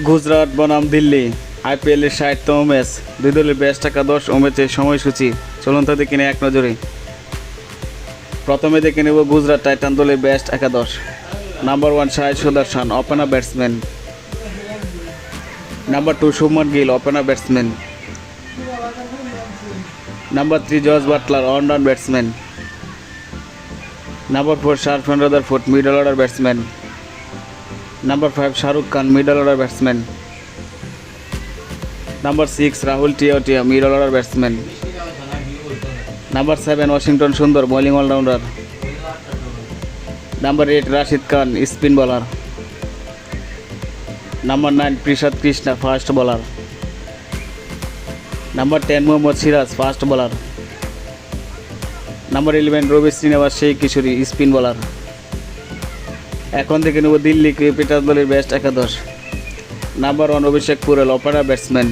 গুজরাট, বনাম, দিল্লি। আইপিএলের ষাটতম ম্যাচ দুই দলের বেস্ট একাদশ ও ম্যাচের সময়সূচি। চলুন তো দেখে নিই এক নজরে। প্রথমে দেখে নেব গুজরাট টাইটান দলের বেস্ট একাদশ number one Shahid Sudarshan opener batsman number two Shubman Gill opener batsman number three George Buttler all round batsman number four Sherfane Rutherford middle order batsman number five Shahrukh Khan middle order batsman number six Rahul Tewatia middle order batsman number seven Washington Sundar bowling allrounder number eight Rashid Khan spin bowler number nine Prasidh Krishna fast bowler number ten Mohammad Siraj fast bowler number eleven Ravi Srinivas Sai Kishore spin bowler এখন থেকে নেব Delhi cricketer দলের best একাদশ। Number one Abhishek Porel opener batsman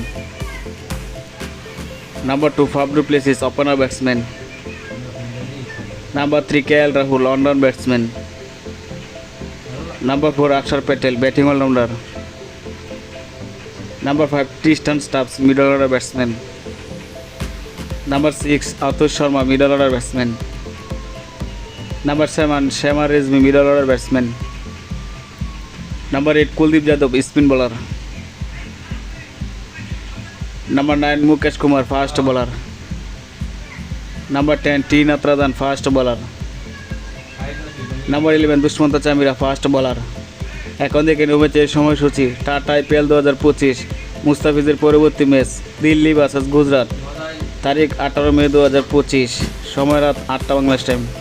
number two Faf du Plessis opener batsman number three K L Rahul all round batsman number four Axar Patel batting allrounder number five Tristan Stubbs middle order batsman number six Ashutosh Sharma middle order batsman number seven Sameer Rizvi middle order batsman number eight Kuldeep Yadav spin bowler number nine Mukesh Kumar fast bowler number ten T Natarajan fast bowler number eleven Dushmantha Chameera fast bowler এখন দেখে ম্যাচের সময়সূচি। Tata IPL দু হাজার পঁচিশ, মুস্তাফিজের পরবর্তী match, Delhi versus Gujarat. তারিখ আঠারো মে দু হাজার পঁচিশ, সময় রাত আটটা বাংলাদেশ টাইম